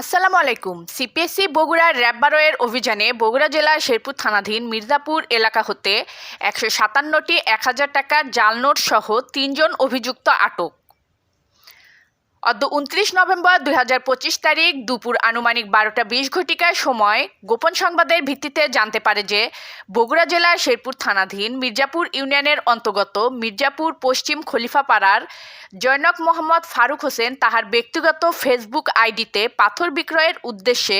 আসসালামু আলাইকুম। সিপিএসসি বগুড়ার র্যাববারয়ের অভিযানে বগুড়া জেলার শেরপুর থানাধীন মির্জাপুর এলাকা হতে একশো সাতান্নটি এক হাজার টাকা জাল নোট সহ তিনজন অভিযুক্ত আটক। অদ্য উনত্রিশ নভেম্বর দুই হাজার পঁচিশ তারিখ দুপুর আনুমানিক বারোটা বিশ ঘটিকার সময় গোপন সংবাদের ভিত্তিতে জানতে পারে যে বগুড়া জেলার শেরপুর থানাধীন মির্জাপুর ইউনিয়নের অন্তর্গত মির্জাপুর পশ্চিম খলিফাপাড়ার জয়নক মোহাম্মদ ফারুক হোসেন তাহার ব্যক্তিগত ফেসবুক আইডিতে পাথর বিক্রয়ের উদ্দেশ্যে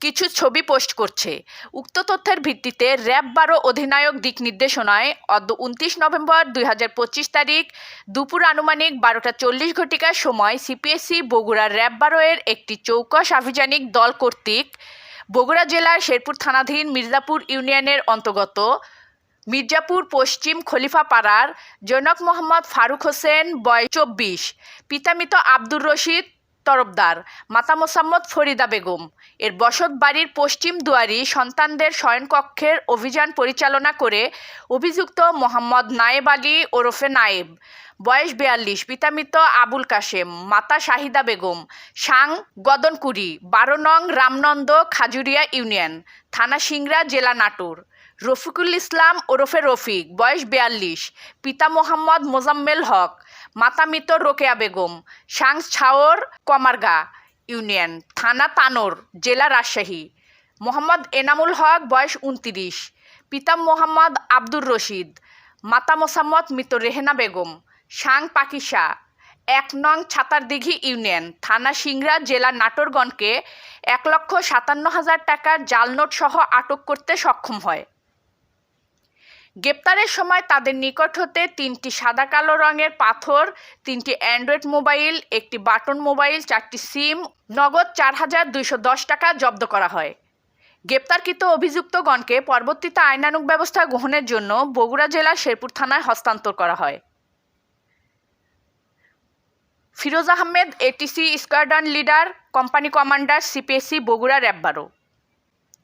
কিছু ছবি পোস্ট করছে। উক্ত তথ্যের ভিত্তিতে র্যাব বারো অধিনায়ক দিক নির্দেশনায় অদ্য উনত্রিশ নভেম্বর দুই হাজার পঁচিশ তারিখ দুপুর আনুমানিক বারোটা চল্লিশ ঘটিকার সময় সিপিএসসি বগুড়া র্যাব বারোয়ের একটি চৌকস আভিযানিক দল কর্তৃক বগুড়া জেলার শেরপুর থানাধীন মির্জাপুর ইউনিয়নের অন্তর্গত মির্জাপুর পশ্চিম খলিফা পাড়ার জনক মোহাম্মদ ফারুক হোসেন বয় চব্বিশ। পিতামিত আব্দুর রশিদ তরফদার মাতা মোসাম্মদ ফরিদা বেগম। এর বসত বাড়ির পশ্চিম দুয়ারি সন্তানদের শয়নকক্ষের অভিযান পরিচালনা করে অভিযুক্ত মোহাম্মদ নায়েব আলী ওরফে নায়েব। বয়স বিয়াল্লিশ পিতামিত আবুল কাশেম, মাতা শাহিদা বেগম, সাং গদনকুড়ি, বারো নং রামনন্দ খাজুরিয়া ইউনিয়ন, থানা সিংড়া, জেলা নাটোর। রফিকুল ইসলাম ওরফে রফিক, বয়স বিয়াল্লিশ, পিতা মোহাম্মদ মোজাম্মেল হক, মাতা মৃত রোকেয়া বেগম সাংস ছাওর কমারগা ইউনিয়ন, থানা তানোর, জেলা রাজশাহী। মোহাম্মদ এনামুল হক, বয়স উনতিরিশ, পিতা মোহাম্মদ আব্দুর রশিদ, মাতা মোসাম্মদ মৃত রেহেনা বেগম সাং পাকিসা এক নং ছাতারদিঘি ইউনিয়ন, থানা সিংড়া, জেলা নাটোরগণকে এক লক্ষ সাতান্ন হাজার টাকার জাল নোট সহ আটক করতে সক্ষম হয়। গ্রেপ্তারের সময় তাদের নিকট হতে তিনটি সাদা কালো রঙের পাথর, তিনটি অ্যান্ড্রয়েড মোবাইল, একটি বাটন মোবাইল, চারটি সিম, নগদ চার হাজার দুইশো দশ টাকা জব্দ করা হয়। গ্রেপ্তারকৃত অভিযুক্তগণকে পরবর্তীতে আইনানুগ ব্যবস্থা গ্রহণের জন্য বগুড়া জেলার শেরপুর থানায় হস্তান্তর করা হয়। Firoz Ahmed ATC squadron leader company commander CPSC Bogura RAB বারো।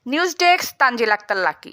News desk, Tanzil Akter Lucky.